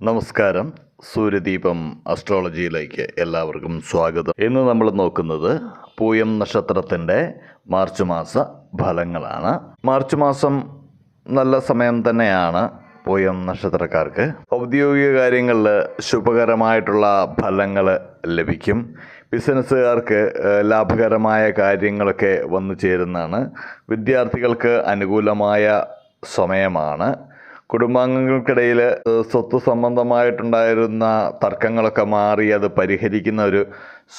നമസ്കാരം. സൂര്യദീപം അസ്ട്രോളജിയിലേക്ക് എല്ലാവർക്കും സ്വാഗതം. ഇന്ന് നമ്മൾ നോക്കുന്നത് പൂയം നക്ഷത്രത്തിന്റെ മാർച്ച് മാസ ഫലങ്ങളാണ്. മാർച്ച് മാസം നല്ല സമയം തന്നെയാണ് പൂയം നക്ഷത്രക്കാർക്ക്. ഔദ്യോഗിക കാര്യങ്ങളിൽ ശുഭകരമായിട്ടുള്ള ഫലങ്ങൾ ലഭിക്കും. ബിസിനസ്സുകാർക്ക് ലാഭകരമായ കാര്യങ്ങളൊക്കെ വന്നു ചേരുന്നതാണ്. വിദ്യാർത്ഥികൾക്ക് അനുകൂലമായ സമയമാണ്. കുടുംബാംഗങ്ങൾക്കിടയിൽ സ്വത്ത് സംബന്ധമായിട്ടുണ്ടായിരുന്ന തർക്കങ്ങളൊക്കെ മാറി അത് പരിഹരിക്കുന്ന ഒരു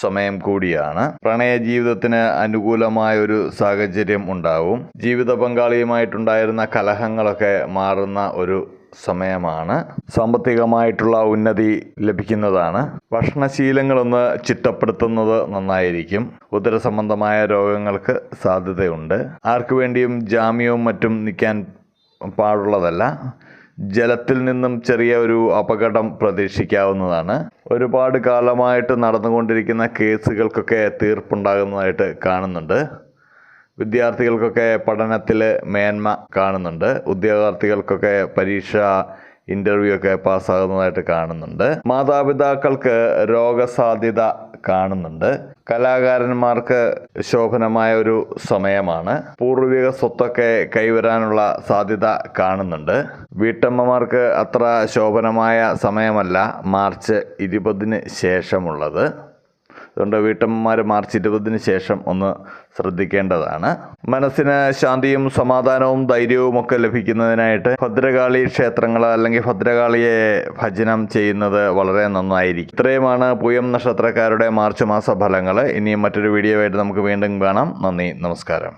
സമയം കൂടിയാണ്. പ്രണയ ജീവിതത്തിന് അനുകൂലമായ ഒരു സാഹചര്യം ഉണ്ടാവും. ജീവിത പങ്കാളിയുമായിട്ടുണ്ടായിരുന്ന കലഹങ്ങളൊക്കെ മാറുന്ന ഒരു സമയമാണ്. സാമ്പത്തികമായിട്ടുള്ള ഉന്നതി ലഭിക്കുന്നതാണ്. ഭക്ഷണശീലങ്ങളൊന്ന് ചിട്ടപ്പെടുത്തുന്നത് നന്നായിരിക്കും. ഉദര സംബന്ധമായ രോഗങ്ങൾക്ക് സാധ്യതയുണ്ട്. ആർക്കു വേണ്ടിയും ജാമ്യവും മറ്റും നിൽക്കാൻ പാടുള്ളതല്ല. ജലത്തിൽ നിന്നും ചെറിയ ഒരു അപകടം പ്രതീക്ഷിക്കാവുന്നതാണ്. ഒരുപാട് കാലമായിട്ട് നടന്നുകൊണ്ടിരിക്കുന്ന കേസുകൾക്കൊക്കെ തീർപ്പുണ്ടാകുന്നതായിട്ട് കാണുന്നുണ്ട്. വിദ്യാർത്ഥികൾക്കൊക്കെ പഠനത്തിൽ മേന്മ കാണുന്നുണ്ട്. ഉദ്യോഗാർത്ഥികൾക്കൊക്കെ പരീക്ഷ ഇന്റർവ്യൂ ഒക്കെ പാസ്സാകുന്നതായിട്ട് കാണുന്നുണ്ട്. മാതാപിതാക്കൾക്ക് രോഗസാധ്യത കാണുന്നുണ്ട്. കലാകാരന്മാർക്ക് ശോഭനമായ ഒരു സമയമാണ്. പൂർവിക സ്വത്തൊക്കെ കൈവരാനുള്ള സാധ്യത കാണുന്നുണ്ട്. വീട്ടമ്മമാർക്ക് അത്ര ശോഭനമായ സമയമല്ല മാർച്ച് ഇരുപതിന് ശേഷമുള്ളത്. അതുകൊണ്ട് വീട്ടമ്മമാർ മാർച്ച് ഇരുപതിന് ശേഷം ഒന്ന് ശ്രദ്ധിക്കേണ്ടതാണ്. മനസ്സിന് ശാന്തിയും സമാധാനവും ധൈര്യവും ഒക്കെ ലഭിക്കുന്നതിനായിട്ട് ഭദ്രകാളി ക്ഷേത്രങ്ങൾ അല്ലെങ്കിൽ ഭദ്രകാളിയെ ഭജനം ചെയ്യുന്നത് വളരെ നന്നായിരിക്കും. ഇത്രയുമാണ് പൂയം നക്ഷത്രക്കാരുടെ മാർച്ച് മാസ ഫലങ്ങൾ ഇനിയും മറ്റൊരു വീഡിയോ ആയിട്ട് നമുക്ക് വീണ്ടും കാണാം. നന്ദി നമസ്കാരം.